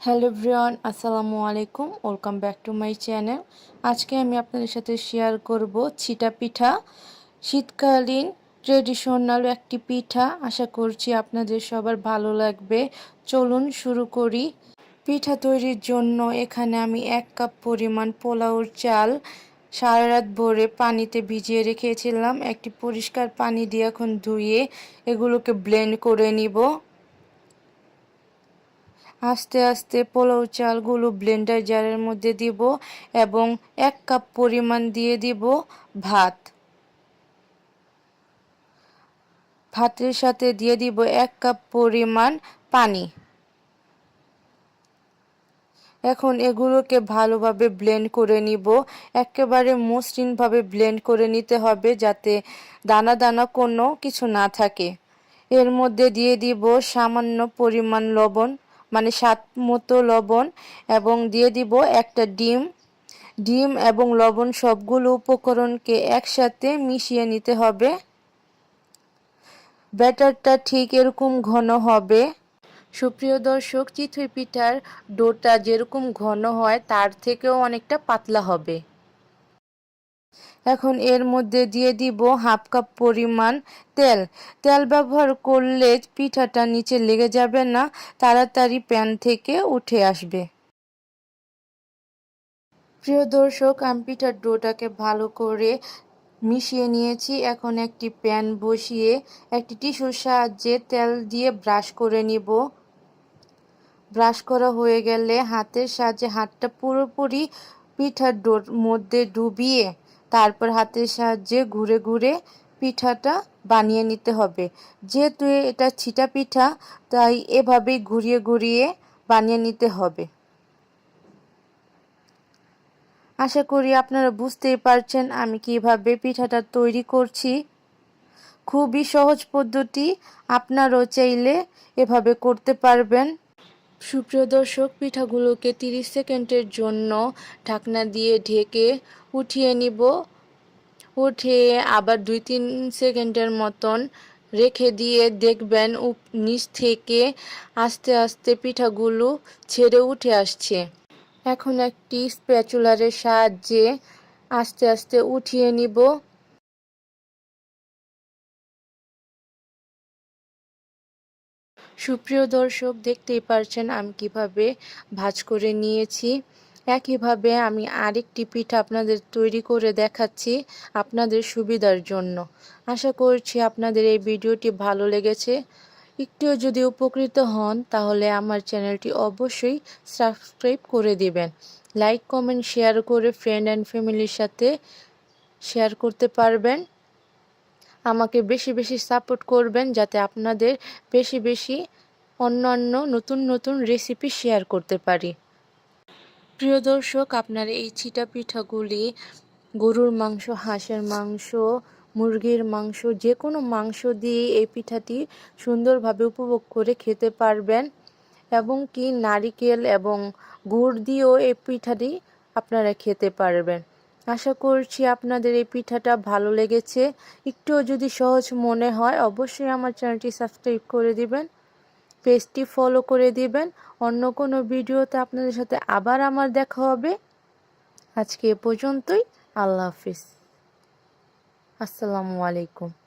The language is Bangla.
হ্যালো ব্রিয়ন আসসালামু আলাইকুম। Welcome back to my channel. আজকে আমি আপনাদের সাথে শেয়ার করব ছিটা পিঠা। শীতকালীন ট্রেডিশনাল একটি পিঠা। আশা করছি আপনাদের সবার ভালো লাগবে। চলুন শুরু করি। পিঠা তৈরির জন্য এখানে আমি এক কাপ পরিমাণ পোলাওর চাল সারা রাত ভরে পানিতে ভিজিয়ে রেখেছিলাম। একটি পরিষ্কার পানি দিয়ে এখন ধুয়ে এগুলোকে ব্লেন্ড করে নিব। আস্তে আস্তে পোলাও চালগুলো ব্লেন্ডার জারের মধ্যে দিব এবং এক কাপ পরিমাণ দিয়ে দিব ভাত। ভাতের সাথে দিয়ে দিব এক কাপ পরিমাণ পানি। এখন এগুলোকে ভালোভাবে ব্লেন্ড করে নিব। একেবারে মসৃণভাবে ব্লেন্ড করে নিতে হবে যাতে দানা দানা কোনো কিছু না থাকে। এর মধ্যে দিয়ে দিব সামান্য পরিমাণ লবণ। মানে স্বাদ মতো লবণ এবং দিয়ে দিব একটা ডিম। ডিম এবং লবণ সবগুলো উপকরণকে একসাথে মিশিয়ে নিতে হবে। ব্যাটারটা ঠিক এরকম ঘন হবে। সুপ্রিয় দর্শক চিথুই পিঠার ডোটা যেরকম ঘন হয়, তার থেকেও অনেকটা পাতলা হবে। এখন এর মধ্যে দিয়ে দিব হাফ কাপ পরিমাণ তেল। তেল ব্যবহার করলে পিঠাটা নিচে লেগে যাবে না, তাড়াতাড়ি প্যান থেকে উঠে আসবে। প্রিয় দর্শক, আমি পিঠার ডোটাকে ভালো করে মিশিয়ে নিয়েছি। এখন একটি প্যান বসিয়ে একটি টিস্যুর সাহায্যে তেল দিয়ে ব্রাশ করে নিব। ব্রাশ করা হয়ে গেলে হাতের সাহায্যে হাতটা পুরোপুরি পিঠার ডোর মধ্যে ডুবিয়ে তারপর হাতের সাহায্যে ঘুরে ঘুরে পিঠাটা বানিয়ে নিতে হবে। যেহেতু এটা ছিটা পিঠা, তাই এভাবেই ঘুরিয়ে ঘুরিয়ে বানিয়ে নিতে হবে। আশা করি আপনারা বুঝতেই পারছেন আমি কীভাবে পিঠাটা তৈরি করছি। খুবই সহজ পদ্ধতি, আপনারাও চাইলে এভাবে করতে পারবেন। সুপ্রিয় দর্শক, পিঠাগুলোকে 30 সেকেন্ডের জন্য ঢাকনা দিয়ে ঢেকে উঠিয়ে নিব। উঠিয়ে আবার দুই তিন সেকেন্ডের মতন রেখে দিয়ে দেখবেন নিচ থেকে আস্তে আস্তে পিঠাগুলো ছেড়ে উঠে আসছে। এখন একটি স্প্যাচুলারের সাহায্যে আস্তে আস্তে উঠিয়ে নিব। সুপ্রিয় দর্শক, দেখতেই পারছেন আমি কীভাবে ভাজ করে নিয়েছি। একইভাবে আমি আরেকটি পিঠা আপনাদের তৈরি করে দেখাচ্ছি আপনাদের সুবিধার জন্য। আশা করছি আপনাদের এই ভিডিওটি ভালো লেগেছে। একটুও যদি উপকৃত হন, তাহলে আমার চ্যানেলটি অবশ্যই সাবস্ক্রাইব করে দিবেন। লাইক, কমেন্ট, শেয়ার করে ফ্রেন্ড অ্যান্ড ফ্যামিলির সাথে শেয়ার করতে পারবেন। আমাকে বেশি বেশি সাপোর্ট করবেন যাতে আপনাদের বেশি বেশি অন্যান্য নতুন নতুন রেসিপি শেয়ার করতে পারি। প্রিয় দর্শক, আপনারা এই চিটা পিঠাগুলি গরুর মাংস, হাঁসের মাংস, মুরগির মাংস যে কোনো মাংস দিয়ে এই পিঠাটি সুন্দরভাবে উপভোগ করে খেতে পারবেন এবং কি নারিকেল এবং গুড় দিয়েও এই পিঠাটি আপনারা খেতে পারবেন। আশা করছি আপনাদের এই পিঠাটা ভালো লেগেছে। একটুও যদি সহজ মনে হয়, অবশ্যই আমার চ্যানেলটি সাবস্ক্রাইব করে দিবেন, পেজটি ফলো করে দিবেন। অন্য কোনো ভিডিওতে আপনাদের সাথে আবার আমার দেখা হবে। আজকে এ পর্যন্তই। আল্লাহ হাফিজ। আসসালামু আলাইকুম।